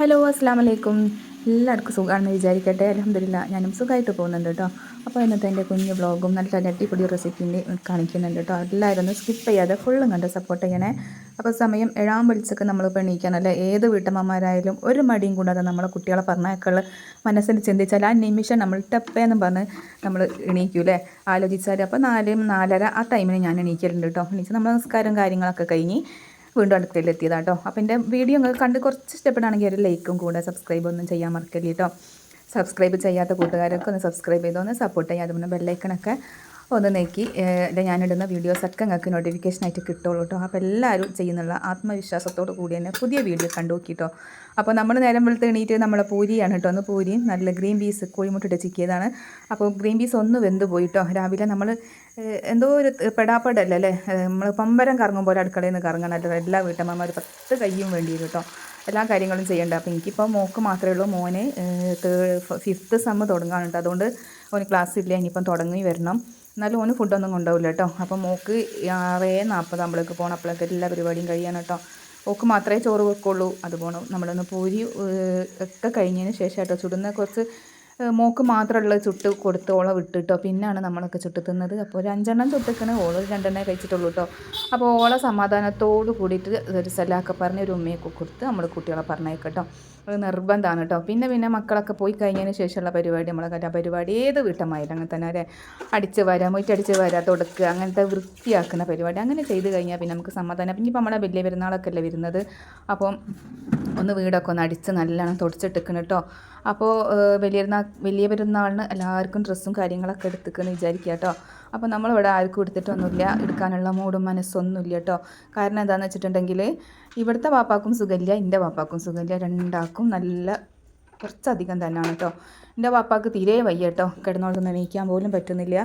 Hello അസ്സാം വലൈക്കും എല്ലാവർക്കും സുഖമാണെന്ന് വിചാരിക്കട്ടെ. അലഹമില്ല ഞാനും സുഖമായിട്ട് പോകുന്നുണ്ട് കേട്ടോ. അപ്പോൾ ഇന്നത്തെ എന്റെ കുഞ്ഞു വ്ളോഗും നല്ല അടിപൊളി റെസിപ്പിന്റെ കാണിക്കുന്നുണ്ട് കേട്ടോ. എല്ലാവരും ഒന്ന് സ്കിപ്പ് ചെയ്യാതെ ഫുള്ളും കണ്ട് സപ്പോർട്ട് ചെയ്യണേ. അപ്പോൾ സമയം എഴാം വിളിച്ചൊക്കെ നമ്മൾ എണീക്കാനല്ല ഏത് വീട്ടമ്മമാരായാലും ഒരു മടിയും കൂടാതെ നമ്മളെ കുട്ടികളെ പറഞ്ഞേക്കുള്ള മനസ്സിൽ ചിന്തിച്ചാൽ ആ നിമിഷം നമ്മൾ ടപ്പേന്ന് പറഞ്ഞ് നമ്മൾ എണീക്കൂലേ ആലോചിച്ചാൽ അപ്പോൾ നാലും നാലര ആ ടൈമിന് ഞാൻ എണീക്കലുണ്ട് കേട്ടോ. എണീച്ച് നമ്മൾ നമസ്കാരം കാര്യങ്ങളൊക്കെ കഴിഞ്ഞ് വീണ്ടും അടുക്കളയിലെത്തിയതാണ് കേട്ടോ അപ്പോൾ എന്റെ വീഡിയോ കണ്ട് കുറച്ച് ഇഷ്ടപ്പെടുകയാണെങ്കിൽ ഒരു ലൈക്കും കൂടെ സബ്സ്ക്രൈബ് ഒന്നും ചെയ്യാൻ മറക്കല്ലേ കേട്ടോ. സബ്സ്ക്രൈബ് ചെയ്യാത്ത കൂട്ടുകാരൊക്കെ ഒന്ന് സബ്സ്ക്രൈബ് ചെയ്തൊന്ന് സപ്പോർട്ട് ചെയ്യാം. അതുപോലെ ബെല്ലൈക്കണൊക്കെ ഒന്ന് നീക്കി ഞാനിടുന്ന വീഡിയോസൊക്കെ നിങ്ങൾക്ക് നോട്ടിഫിക്കേഷനായിട്ട് കിട്ടുള്ളൂ കേട്ടോ അപ്പോൾ എല്ലാവരും ചെയ്യുന്നുള്ള ആത്മവിശ്വാസത്തോടു കൂടി തന്നെ പുതിയ വീഡിയോ കണ്ടു നോക്കിയിട്ടോ അപ്പോൾ നമ്മൾ നേരം വെളുത്ത് എണീറ്റ് നമ്മളെ പൂരിയാണ് കേട്ടോ ഒന്ന് പൂരി നല്ല ഗ്രീൻ പീസ് കോഴിമുട്ടിട്ട് ചിക്കിയതാണ്. അപ്പോൾ ഗ്രീൻ പീസ് ഒന്ന് വെന്ത് പോയിട്ടോ. രാവിലെ നമ്മൾ എന്തോ ഒരു പെടാപ്പടല്ലേ അല്ലേ? നമ്മൾ പമ്പരം കറങ്ങും പോലെ അടുക്കളയിൽ നിന്ന് കറങ്ങണമല്ലോ എല്ലാ വീട്ടമ്മമാർ പത്ത് കയ്യും വേണ്ടി വരും കേട്ടോ എല്ലാ കാര്യങ്ങളും ചെയ്യേണ്ട. അപ്പോൾ എനിക്കിപ്പോൾ മോക്ക് മാത്രമേ ഉള്ളൂ. മോന് ഫിഫ്ത്ത് സെമ്മ് തുടങ്ങാനുണ്ട് അതുകൊണ്ട് ഓന് ക്ലാസ് ഇല്ല. ഇനിയിപ്പം തുടങ്ങി വരണം. എന്നാലും ഓന് ഫുഡൊന്നും കൊണ്ടുപോകില്ല കേട്ടോ. അപ്പോൾ മോക്ക് ആറേ നാൽപ്പതാകുമ്പോഴേക്ക് പോകണം അപ്പോഴൊക്കെ എല്ലാ പരിപാടിയും കഴിയാൻ കേട്ടോ. ഓക്ക് മാത്രമേ ചോറ് വെക്കുള്ളൂ. അത് പോകണം നമ്മളൊന്ന് പൂരി ഒക്കെ കഴിഞ്ഞതിന് ശേഷം കേട്ടോ ചുടുന്ന കുറച്ച് മോക്ക് മാത്രമുള്ള ചുട്ട് കൊടുത്ത് ഓളെ വിട്ടിട്ടോ. പിന്നാണ് നമ്മളൊക്കെ ചുട്ട് തിന്നത്. അപ്പോൾ ഒരു അഞ്ചെണ്ണം ചുട്ടിക്കണേ. ഓൾ രണ്ടെണ്ണേ കഴിച്ചിട്ടുള്ളൂ കേട്ടോ അപ്പോൾ ഓളെ സമാധാനത്തോട് കൂടിയിട്ട് ഒരു സലാക്ക പറഞ്ഞ് ഒരു ഉമ്മയൊക്കെ കൊടുത്ത് നമ്മൾ കുട്ടികളെ പറഞ്ഞേക്കട്ടോ അത് നിർബന്ധമാണ് കേട്ടോ പിന്നെ പിന്നെ മക്കളൊക്കെ പോയി കഴിഞ്ഞതിന് ശേഷമുള്ള പരിപാടി നമ്മളെ കലാപരിപാടി ഏത് വീട്ടമായാലും അങ്ങനെ തന്നെ അവരെ അടിച്ച് വരാം മുറ്റടിച്ച് വരാം തുടക്കുക അങ്ങനത്തെ വൃത്തിയാക്കുന്ന പരിപാടി. അങ്ങനെ ചെയ്ത് കഴിഞ്ഞാൽ പിന്നെ നമുക്ക് സമാധാനം. പിന്നെ ഇപ്പം നമ്മളെ വലിയ പെരുന്നാളൊക്കെ അല്ലേ വരുന്നത്? അപ്പം ഒന്ന് വീടൊക്കെ ഒന്ന് അടിച്ച് നല്ലോണം തുടച്ചിട്ടിക്കണം കേട്ടോ അപ്പോൾ വലിയ വലിയ പെരുന്നാളിന് എല്ലാവർക്കും ഡ്രസ്സും കാര്യങ്ങളൊക്കെ എടുത്തിക്കുന്നു വിചാരിക്കുക കേട്ടോ അപ്പോൾ നമ്മളിവിടെ ആർക്കും എടുത്തിട്ടൊന്നുമില്ല എടുക്കാനുള്ള മൂടും മനസ്സൊന്നുമില്ല കേട്ടോ കാരണം എന്താണെന്ന് വെച്ചിട്ടുണ്ടെങ്കിൽ ഇവിടുത്തെ പാപ്പാക്കും സുഖമില്ല എന്റെ പാപ്പാക്കും സുഖമില്ല രണ്ടാക്കും നല്ല കുറച്ചധികം തന്നെയാണ് കേട്ടോ എന്റെ പാപ്പാക്ക് തീരെ വയ്യ കേട്ടോ കിടന്നോളൊന്നും എണീക്കാൻ പോലും പറ്റുന്നില്ല.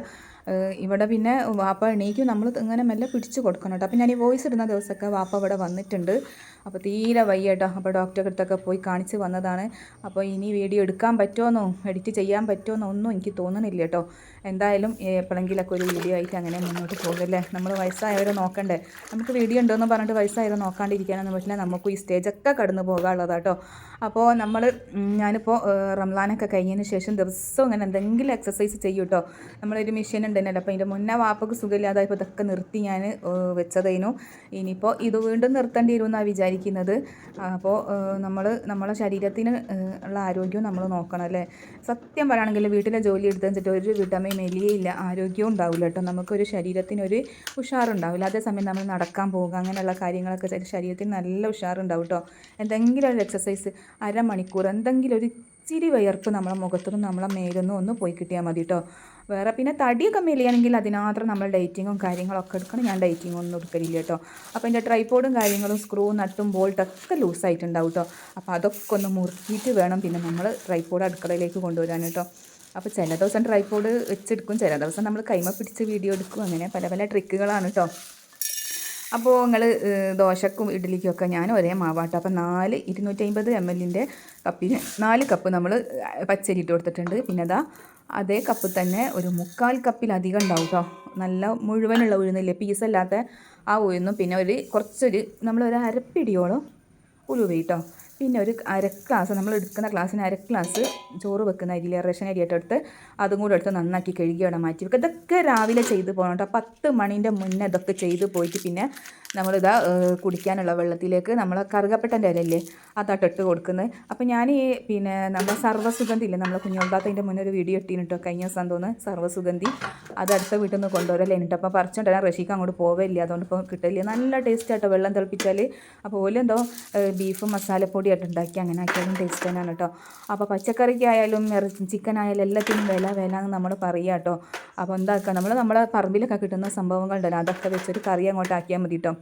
ഇവിടെ പിന്നെ വാപ്പ എണീക്കും. നമ്മൾ ഇങ്ങനെ മെല്ലെ പിടിച്ച് കൊടുക്കണം കേട്ടോ. അപ്പോൾ ഞാൻ ഈ വോയിസ് ഇടുന്ന ദിവസമൊക്കെ വാപ്പ ഇവിടെ വന്നിട്ടുണ്ട്. അപ്പോൾ തീരെ വയ്യ കേട്ടോ അപ്പോൾ ഡോക്ടറെ അടുത്തൊക്കെ പോയി കാണിച്ച് വന്നതാണ്. അപ്പോൾ ഇനി വീഡിയോ എടുക്കാൻ പറ്റുമെന്നോ എഡിറ്റ് ചെയ്യാൻ പറ്റുമെന്നോ ഒന്നും എനിക്ക് തോന്നുന്നില്ല കേട്ടോ. എന്തായാലും എപ്പോഴെങ്കിലൊക്കെ ഒരു വീഡിയോ ആയിട്ട് അങ്ങനെ മുന്നോട്ട് പോകല്ലേ നമ്മൾ വയസ്സായവരെ നോക്കണ്ടേ. നമുക്ക് വീഡിയോ ഉണ്ടോയെന്ന് പറഞ്ഞിട്ട് വയസ്സായവരെ നോക്കാണ്ടിരിക്കാനൊന്നും പറ്റില്ല. നമുക്ക് ഈ സ്റ്റേജൊക്കെ കടന്നു പോകാനുള്ളതാട്ടോ അപ്പോൾ നമ്മൾ ഞാനിപ്പോൾ റംലാനൊക്കെ കഴിഞ്ഞതിന് ശേഷം ദിവസവും അങ്ങനെ എന്തെങ്കിലും എക്സസൈസ് ചെയ്യും കേട്ടോ നമ്മളൊരു മെഷീൻ ഉണ്ടെന്നല്ലോ അപ്പോൾ അതിന്റെ മുന്നേ വാപ്പക്ക് സുഖമില്ലാതായപ്പോൾ ഇതൊക്കെ നിർത്തി ഞാൻ വെച്ചതേനു. ഇനിയിപ്പോൾ ഇത് വീണ്ടും നിർത്തേണ്ടി വരുമെന്നാണ് വിചാരിക്കുന്നത്. അപ്പോൾ നമ്മൾ നമ്മളെ ശരീരത്തിന് ഉള്ള ആരോഗ്യവും നമ്മൾ നോക്കണം അല്ലേ? സത്യം പറയുകയാണെങ്കിൽ വീട്ടിലെ ജോലി എടുത്തു വെച്ചിട്ട് ഒരു വീട്ടമ്മയും മെലിയയില്ല ആരോഗ്യവും ഉണ്ടാവില്ല കേട്ടോ. നമുക്കൊരു ശരീരത്തിനൊരു ഉഷാറുണ്ടാവില്ല. അതേസമയം നമ്മൾ നടക്കാൻ പോകുക അങ്ങനെയുള്ള കാര്യങ്ങളൊക്കെ ശരീരത്തിന് നല്ല ഉഷാറുണ്ടാവും കേട്ടോ. എന്തെങ്കിലും ഒരു എക്സസൈസ് അരമണിക്കൂർ എന്തെങ്കിലും ഒരു ഇച്ചിരി വിയർപ്പ് നമ്മളെ മുഖത്തുനിന്ന് നമ്മളെ മേലൊന്നും ഒന്ന് പോയി കിട്ടിയാൽ മതി കേട്ടോ വേറെ പിന്നെ തടിയൊക്കെ മെലിയാണെങ്കിൽ അതിനാത്രം നമ്മൾ ഡേറ്റിങ്ങും കാര്യങ്ങളൊക്കെ എടുക്കണം. ഞാൻ ഡേറ്റിംഗ് ഒന്നും എടുക്കലില്ല കേട്ടോ അപ്പോൾ എന്റെ ട്രൈപോഡും കാര്യങ്ങളും സ്ക്രൂ നട്ടും ബോൾട്ടൊക്കെ ലൂസായിട്ടുണ്ടാവും കേട്ടോ അപ്പോൾ അതൊക്കെ ഒന്ന് മുറുക്കിയിട്ട് വേണം പിന്നെ നമ്മൾ ട്രൈപോഡ് അടുക്കളയിലേക്ക് കൊണ്ടുവരാൻ കേട്ടോ അപ്പോൾ ചില ദിവസം ട്രൈപോഡ് വെച്ചെടുക്കും. ചില ദിവസം നമ്മൾ കൈമ പിടിച്ച് വീഡിയോ എടുക്കും. അങ്ങനെ പല പല ട്രിക്കുകളാണ് കേട്ടോ അപ്പോൾ നിങ്ങൾ ദോശക്കും ഇഡ്ഡലിക്കും ഒക്കെ ഞാൻ ഒരേ മാവാട്ടോ. അപ്പോൾ നാല് ഇരുന്നൂറ്റി എം എല്ലിന്റെ കപ്പിന് നാല് കപ്പ് നമ്മൾ പച്ചരി ഇട്ട് കൊടുത്തിട്ടുണ്ട്. പിന്നെ അതാ അതേ കപ്പ് തന്നെ ഒരു മുക്കാൽ കപ്പിലധികം ഉണ്ടാവും കേട്ടോ നല്ല മുഴുവനുള്ള ഉഴുന്നില്ലേ? പീസല്ലാത്ത ആ ഉഴുന്നും പിന്നെ ഒരു കുറച്ചൊരു നമ്മളൊരു അരപ്പിടിയോളം ഉലുവ കേട്ടോ പിന്നെ ഒരു അര ക്ലാസ് നമ്മൾ എടുക്കുന്ന ക്ലാസ്സിന് അര ക്ലാസ് ചോറ് വെക്കുന്ന അരിയിൽ റേഷൻ അരിയായിട്ട് എടുത്ത് അതും കൂടെ എടുത്ത് നന്നാക്കി കഴുകി അവിടെ മാറ്റി വെക്കുക. ഇതൊക്കെ രാവിലെ ചെയ്ത് പോകണം കേട്ടോ. പത്ത് മണീന്റെ മുന്നേ ഇതൊക്കെ ചെയ്ത് പോയിട്ട് പിന്നെ നമ്മളിതാ കുടിക്കാനുള്ള വെള്ളത്തിലേക്ക് നമ്മൾ കറുകപ്പെട്ടന്റെ ഇലയില്ലേ അതാട്ടിട്ട് കൊടുക്കുന്നത് അപ്പോൾ ഞാൻ ഈ പിന്നെ നമ്മുടെ സർവസുഗന്ധി ഇല്ലേ നമ്മളെ കുഞ്ഞുണ്ടാത്തതിന്റെ മുന്നേ ഒരു വീഡിയോ ഇട്ടിട്ടോ കഴിഞ്ഞ ദിവസം തോന്നുന്നു സർവസുഗന്ധി. അത് അടുത്ത വീട്ടിൽ നിന്ന് കൊണ്ടുവരല്ലേ എന്നിട്ട് അപ്പോൾ പറിച്ചുകൊണ്ടിരാൻ റഷിക്ക് അങ്ങോട്ട് പോവില്ല അതുകൊണ്ട് ഇപ്പോൾ കിട്ടില്ല നല്ല ടേസ്റ്റ് ആട്ടോ വെള്ളം തിളപ്പിച്ചാൽ അപ്പോൾ ഓലെന്തോ ബീഫ് മസാലപ്പൊടി ആയിട്ട് ഉണ്ടാക്കി അങ്ങനെ ആക്കിയാലും ടേസ്റ്റ് തന്നെയാണ് കേട്ടോ അപ്പോൾ പച്ചക്കറിക്കായാലും ചിക്കൻ ആയാലും എല്ലാത്തിനും വില വില എന്ന് നമ്മൾ പറയുക കേട്ടോ അപ്പോൾ എന്താക്കുക നമ്മൾ നമ്മളെ പറമ്പിലൊക്കെ കിട്ടുന്ന സംഭവങ്ങളുണ്ടല്ലോ അതൊക്കെ വെച്ചൊരു കറി അങ്ങോട്ട് ആക്കിയാൽ മതി കേട്ടോ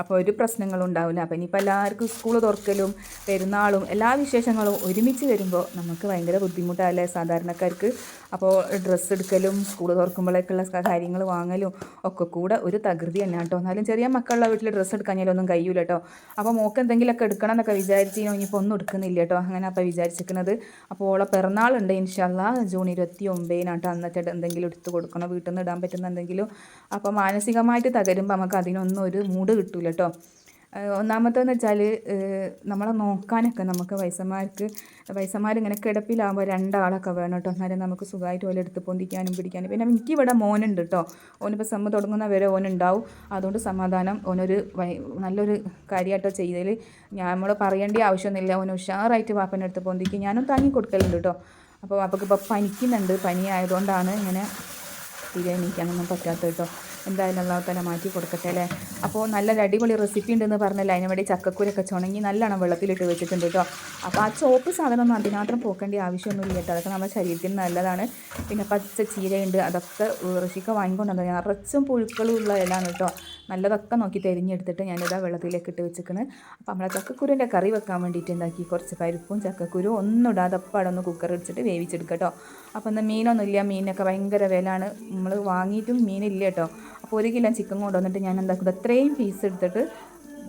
അപ്പോൾ ഒരു പ്രശ്നങ്ങളും ഉണ്ടാവില്ല അപ്പോൾ ഇനിയിപ്പോൾ എല്ലാവർക്കും സ്കൂൾ തുറക്കലും പെരുന്നാളും എല്ലാ വിശേഷങ്ങളും ഒരുമിച്ച് വരുമ്പോൾ നമുക്ക് ഭയങ്കര ബുദ്ധിമുട്ടല്ലേ സാധാരണക്കാർക്ക്. അപ്പോൾ ഡ്രസ്സ് എടുക്കലും സ്കൂൾ തുറക്കുമ്പോഴേക്കുള്ള കാര്യങ്ങൾ വാങ്ങലും ഒക്കെ കൂടെ ഒരു തകൃതി തന്നെ കേട്ടോ. എന്നാലും ചെറിയ മക്കളുടെ വീട്ടിൽ ഡ്രസ്സ് എടുക്കാഞ്ഞാലൊന്നും കഴിയൂല കേട്ടോ. അപ്പോൾ മോക്ക് എന്തെങ്കിലുമൊക്കെ എടുക്കണം എന്നൊക്കെ വിചാരിച്ചു ഇനിയിപ്പോൾ ഒന്നും എടുക്കുന്നില്ല കേട്ടോ. അങ്ങനെ അപ്പോൾ വിചാരിച്ചിരിക്കുന്നത് അപ്പോൾ ഓളെ പിറന്നാളുണ്ട് ഇൻഷല്ല ജൂൺ ഇരുപത്തി ഒമ്പതിനാട്ടോ അന്നത്തെ എന്തെങ്കിലും എടുത്ത് കൊടുക്കണോ. വീട്ടിൽ നിന്ന് ഇടാൻ പറ്റുന്ന എന്തെങ്കിലും. അപ്പോൾ മാനസികമായിട്ട് തകരുമ്പോൾ നമുക്ക് അതിനൊന്നും ഒരു മൂഡ് കിട്ടില്ല കേട്ടോ ഒന്നാമത്തെന്ന് വെച്ചാൽ നമ്മളെ നോക്കാനൊക്കെ നമുക്ക് വയസ്സന്മാർക്ക് വയസ്സന്മാരിങ്ങനെ കിടപ്പിലാകുമ്പോൾ രണ്ടാളൊക്കെ വേണം കേട്ടോ എന്നാലും നമുക്ക് സുഖമായിട്ട് ഓല എടുത്ത് പൊന്തിക്കാനും പിടിക്കാനും. പിന്നെ എനിക്കിവിടെ മോനുണ്ട് കേട്ടോ ഓനിപ്പോൾ സെമ്മ് തുടങ്ങുന്ന വരെ ഓനുണ്ടാവും. അതുകൊണ്ട് സമാധാനം ഓനൊരു നല്ലൊരു കാര്യമായിട്ടോ ചെയ്തതിൽ നമ്മൾ പറയേണ്ട ആവശ്യമൊന്നുമില്ല. ഓന് ഉഷാറായിട്ട് വാപ്പന്റെ അടുത്ത് പൊന്തിക്കും. ഞാനും താങ്ങി കൊടുക്കലുണ്ട് കേട്ടോ അപ്പോൾ വാപ്പക്ക് ഇപ്പോൾ പനിക്കുന്നുണ്ട്. പനി ആയതുകൊണ്ടാണ് ഇങ്ങനെ തീരെ എണീക്കാനൊന്നും പറ്റാത്ത കേട്ടോ എന്തായാലും അള്ളാഹു തല മാറ്റി കൊടുക്കട്ടെ അല്ലേ? അപ്പോൾ നല്ലൊരു അടിപൊളി റെസിപ്പി ഉണ്ടെന്ന് പറഞ്ഞല്ലോ? അതിന് വേണ്ടി ചക്കക്കൂരൊക്കെ ചുണങ്ങി നല്ലോണം വെള്ളത്തിലിട്ട് വെച്ചിട്ടുണ്ട് കേട്ടോ അപ്പോൾ ആ ചോപ്പ് സാധനമൊന്നും അതിനാത്രം പോക്കേണ്ട ആവശ്യമൊന്നുമില്ല കേട്ടോ അതൊക്കെ നമ്മുടെ ശരീരത്തിന് നല്ലതാണ്. പിന്നെ പച്ച ചീരയുണ്ട്. അതൊക്കെ ഋഷിക്ക വാങ്ങിക്കൊണ്ടുണ്ട് നിറച്ചും പുഴുക്കളും ഉള്ള കേട്ടോ നല്ലതൊക്കെ നോക്കി തിരിഞ്ഞെടുത്തിട്ട് ഞാനിതാ വെള്ളത്തിലേക്ക് ഇട്ട് വെച്ചിരിക്കുന്നത് അപ്പോൾ നമ്മളെ ചക്കക്കുരുന്റെ കറി വെക്കാൻ വേണ്ടിയിട്ട് ഉണ്ടാക്കി കുറച്ച് പരിപ്പും ചക്കക്കുരു ഒന്നും ഇടാതെ അപ്പാടൊന്ന് കുക്കർ വെച്ചിട്ട് വേവിച്ചെടുക്കാം കേട്ടോ അപ്പോൾ എന്നാൽ മീനൊന്നുമില്ല. മീനൊക്കെ ഭയങ്കര വിലയാണ്. നമ്മൾ വാങ്ങിയിട്ടും മീനില്ല കേട്ടോ അപ്പോൾ ഒരു കിലോ ചിക്കൻ കൊണ്ടുവന്നിട്ട് ഞാൻ എന്താക്കും അത്രയും പീസ് എടുത്തിട്ട്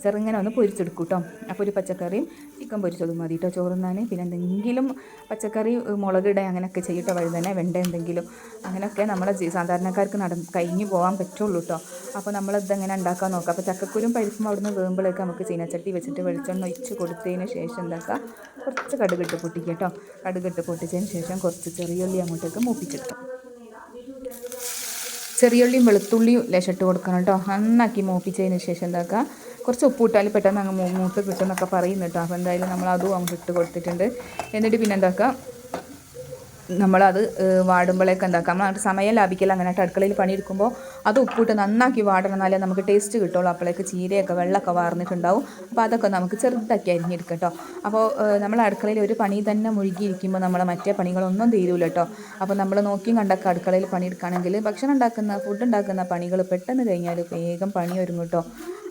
ചെറുങ്ങനെ ഒന്ന് പൊരിച്ചെടുക്കും കേട്ടോ അപ്പോൾ ഒരു പച്ചക്കറിയും ചിക്കൻ പൊരിച്ചതും മതി കേട്ടോ ചോറുന്നാൻ പിന്നെ എന്തെങ്കിലും പച്ചക്കറി മുളകിട അങ്ങനെയൊക്കെ ചെയ്യട്ടോ. വഴുതന വെണ്ട എന്തെങ്കിലും അങ്ങനെയൊക്കെ നമ്മളെ സാധാരണക്കാർക്ക് നട കഴിഞ്ഞു പോകാൻ പറ്റുള്ളൂ കേട്ടോ അപ്പോൾ നമ്മളിതെങ്ങനെ ഉണ്ടാക്കാൻ നോക്കാം. അപ്പോൾ ചക്കക്കുരും പരിപ്പും അവിടുന്ന് വേകുമ്പോഴേക്ക് നമുക്ക് ചീനച്ചട്ടി വെച്ചിട്ട് വെളിച്ചെണ്ണ ഒഴിച്ച് കൊടുത്തതിന് ശേഷം എന്താക്കുക കുറച്ച് കടുകിട്ട് പൊട്ടിക്കുക കേട്ടോ കടുകിട്ട് പൊട്ടിച്ചതിന് ശേഷം കുറച്ച് ചെറിയ ഉള്ളി അങ്ങോട്ടേക്ക് മൂപ്പിച്ചെടുക്കാം. ചെറിയുള്ളിയും വെളുത്തുള്ളിയും ലേശിട്ട് കൊടുക്കണം കേട്ടോ നന്നാക്കി മൂപ്പിച്ചതിന് ശേഷം എന്താക്കുക കുറച്ച് ഉപ്പ് പെട്ടെന്ന് അങ്ങ് മൂത്ത് മൂത്ത് കിട്ടുമെന്നൊക്കെ പറയുന്നു കേട്ടോ അപ്പോൾ എന്തായാലും നമ്മൾ അതും അങ്ങ് ഇട്ട് കൊടുത്തിട്ടുണ്ട്. എന്നിട്ട് പിന്നെ എന്താക്കുക നമ്മളത് വാടുമ്പോഴേക്ക് എന്താക്കാം. നമ്മൾ സമയം ലാഭിക്കൽ അങ്ങനെ അടുക്കളയിൽ പണിയെടുക്കുമ്പോൾ അത് ഉപ്പിട്ട് നന്നാക്കി വാടണം എന്നാലേ നമുക്ക് ടേസ്റ്റ് കിട്ടുള്ളൂ. അപ്പോഴേക്ക് ചീരയൊക്കെ വെള്ളമൊക്കെ വാർന്നിട്ടുണ്ടാവും. അപ്പോൾ അതൊക്കെ നമുക്ക് ചെറുതാക്കി അരിഞ്ഞെടുക്കാം കേട്ടോ അപ്പോൾ നമ്മൾ അടുക്കളയിൽ ഒരു പണി തന്നെ മുഴുകിയിരിക്കുമ്പോൾ നമ്മൾ മറ്റേ പണികളൊന്നും തീരൂല കേട്ടോ അപ്പോൾ നമ്മൾ നോക്കിയും കണ്ടൊക്കെ അടുക്കളയിൽ പണിയെടുക്കുകയാണെങ്കിൽ ഭക്ഷണം ഉണ്ടാക്കുന്ന ഫുഡ് ഉണ്ടാക്കുന്ന പണികൾ പെട്ടെന്ന് കഴിഞ്ഞാൽ വേഗം പണി ഒരുങ്ങും കേട്ടോ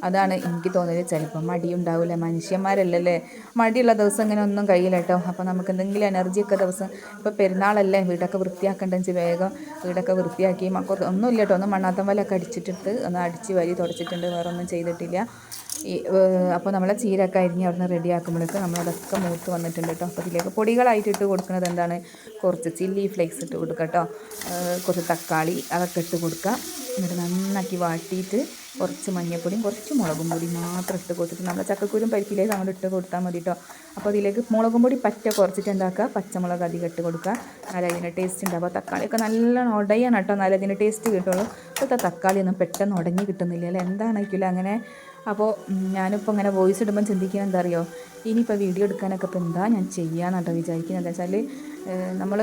അതാണ് എനിക്ക് തോന്നിയത്. ചിലപ്പോൾ മടിയുണ്ടാവില്ല മനുഷ്യന്മാരല്ലല്ലേ? മടിയുള്ള ദിവസം ഇങ്ങനെ ഒന്നും കഴിയില്ല കേട്ടോ. അപ്പോൾ നമുക്ക് എന്തെങ്കിലും എനർജിയൊക്കെ ദിവസം ഇപ്പോൾ പെരുന്നാളല്ലേ വീടൊക്കെ വൃത്തിയാക്കേണ്ടെന്ന് വേഗം വീടൊക്കെ വൃത്തിയാക്കി മക്കൾ ഒന്നുമില്ല കേട്ടോ. ഒന്ന് മണ്ണാത്തം വലൊക്കെ അടിച്ചിട്ടിട്ട് ഒന്ന് അടിച്ച് വരി തുടച്ചിട്ടുണ്ട്. വേറെ ഒന്നും ചെയ്തിട്ടില്ല. ഈ അപ്പോൾ നമ്മളെ ചീരൊക്കെ അരിഞ്ഞ് അവിടെ റെഡി റെഡിയാക്കുമ്പോഴേക്ക് നമ്മളതൊക്കെ മൂത്ത് വന്നിട്ടുണ്ട് കേട്ടോ. അപ്പോൾ ഇതിലേക്ക് പൊടികളായിട്ട് ഇട്ട് കൊടുക്കുന്നത് എന്താണ്? കുറച്ച് ചില്ലി ഫ്ലേക്സ് ഇട്ട് കൊടുക്കുക കേട്ടോ. കുറച്ച് തക്കാളി അതൊക്കെ ഇട്ട് കൊടുക്കുക. എന്നിട്ട് നന്നാക്കി വാട്ടിയിട്ട് കുറച്ച് മഞ്ഞൾപ്പൊടിയും കുറച്ച് മുളകും പൊടി മാത്രം ഇട്ട് കൊടുത്തിട്ട് നമ്മൾ ചക്കക്കുരും പരിപ്പിലേക്ക് അങ്ങോട്ട് ഇട്ട് കൊടുത്താൽ മതി കേട്ടോ അപ്പോൾ അതിലേക്ക് മുളകും പൊടി പറ്റ കുറച്ചിട്ട് എന്താക്കുക പച്ചമുളക് അധികം ഇട്ട് കൊടുക്കുക നല്ല അതിന് ടേസ്റ്റ് ഉണ്ട് അപ്പോൾ തക്കാളിയൊക്കെ നല്ലോണം ഉടയാണ് കേട്ടോ നല്ല അതിന് ടേസ്റ്റ് കിട്ടുള്ളൂ. ഇപ്പോഴത്തെ തക്കാളിയൊന്നും പെട്ടെന്ന് ഉടങ്ങി കിട്ടുന്നില്ല അല്ലേ? എന്താണെങ്കിലും അങ്ങനെ അപ്പോൾ ഞാനിപ്പോൾ ഇങ്ങനെ വോയിസ് ഇടുമ്പോൾ ചിന്തിക്കുന്നത് എന്താ അറിയോ ഇനിയിപ്പോൾ വീഡിയോ എടുക്കാനൊക്കെ ഇപ്പോൾ എന്താ ഞാൻ ചെയ്യാന്നാട്ടോ വിചാരിക്കുന്നത് എന്താ വെച്ചാൽ നമ്മൾ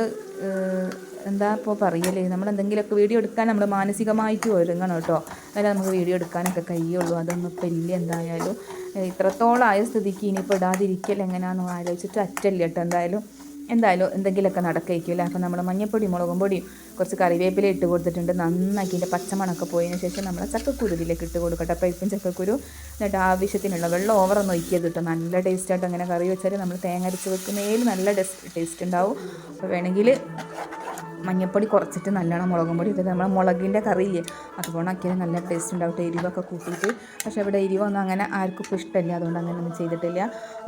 എന്താ ഇപ്പോൾ പറയല്ലേ നമ്മൾ എന്തെങ്കിലുമൊക്കെ വീഡിയോ എടുക്കാൻ നമ്മൾ മാനസികമായിട്ട് ഒരുങ്ങണം കേട്ടോ. അതായത് നമുക്ക് വീഡിയോ എടുക്കാനൊക്കെ കഴിയുള്ളൂ. അതൊന്നും ഇപ്പം ഇല്ല എന്തായാലും. ഇത്രത്തോളം ആയ സ്ഥിതിക്ക് ഇനിയിപ്പോൾ ഇടാതിരിക്കൽ എങ്ങനെയാണെന്ന് ആലോചിച്ചിട്ട് അറ്റല്ല കേട്ടോ. എന്തായാലും എന്തായാലും എന്തെങ്കിലുമൊക്കെ നടക്കയിക്കില്ല അപ്പം നമ്മൾ മഞ്ഞപ്പൊടി മുളകും പൊടിയും കുറച്ച് കറിവേപ്പില ഇട്ട് കൊടുത്തിട്ടുണ്ട്. നന്നാക്കി ഇതിന്റെ പച്ചമണമൊക്കെ പോയതിന് ശേഷം നമ്മൾ ചക്കക്കുരു ഇതിലേക്ക് ഇട്ട് കൊടുക്കട്ടെ. അപ്പോൾ ഇപ്പം ചക്കക്കുരു എന്നിട്ട് ആവശ്യത്തിനുള്ള വെള്ളം ഓവറൊന്നും ഒഴിക്കരുത് കേട്ടോ നല്ല ടേസ്റ്റായിട്ട് അങ്ങനെ കറി വെച്ചാൽ നമ്മൾ തേങ്ങ അരച്ച് വെക്കുന്നതിൽ നല്ല ടേസ്റ്റ് ഉണ്ടാവും. അപ്പോൾ വേണമെങ്കിൽ മഞ്ഞപ്പൊടി കുറച്ചിട്ട് നല്ലോണം മുളകും പൊടി ഇട്ടിട്ട് നമ്മൾ മുളകിന്റെ കറിയില്ലേ അതുപോലെ ആക്കിയാൽ നല്ല ടേസ്റ്റ് ഉണ്ടാവും. എരിവൊക്കെ കൂട്ടിയിട്ട്. പക്ഷേ ഇവിടെ എരിവൊന്നും അങ്ങനെ ആർക്കും ഇപ്പോൾ ഇഷ്ടമില്ല. അതുകൊണ്ട് അങ്ങനെ ഒന്നും ചെയ്തിട്ടില്ല.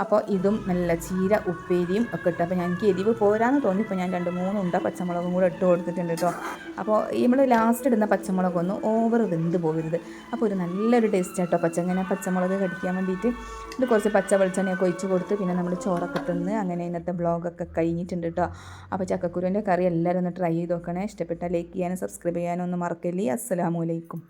അപ്പോൾ ഇതും നല്ല ചീര ഉപ്പേരിയും ഒക്കെ ഇട്ട്. അപ്പോൾ എനിക്ക് എരിവ് പോരാന്ന് തോന്നി. ഇപ്പോൾ ഞാൻ രണ്ട് മൂന്നുണ്ട പച്ചമുളകും കൂടെ ഇട്ട് കൊടുത്തിട്ടുണ്ട് കേട്ടോ അപ്പോൾ നമ്മൾ ലാസ്റ്റ് ഇടുന്ന പച്ചമുളകൊന്നും ഓവർ വെന്ത് പോകരുത്. അപ്പോൾ ഒരു നല്ലൊരു ടേസ്റ്റ് കേട്ടോ പച്ചങ്ങനെ പച്ചമുളക് കടിക്കാൻ വേണ്ടിയിട്ട് ഇത് കുറച്ച് പച്ച വെളിച്ചെണ്ണയൊക്കെ ഒഴിച്ച് കൊടുത്ത് പിന്നെ നമ്മൾ ചോറൊക്കെ തിന്ന് അങ്ങനെ ഇന്നത്തെ ബ്ലോഗൊക്കെ കഴിഞ്ഞിട്ടുണ്ട് കേട്ടോ അപ്പോൾ ചക്കക്കുരുവിന്റെ കറി എല്ലാവരും ഒന്ന് ട്രൈ ചെയ്ത് നോക്കണേ. ഇഷ്ടപ്പെട്ടാൽ ലൈക്ക് ചെയ്യാനും സബ്സ്ക്രൈബ് ചെയ്യാനും ഒന്നും മറക്കല്ലേ. അസ്സലാമു അലൈക്കും.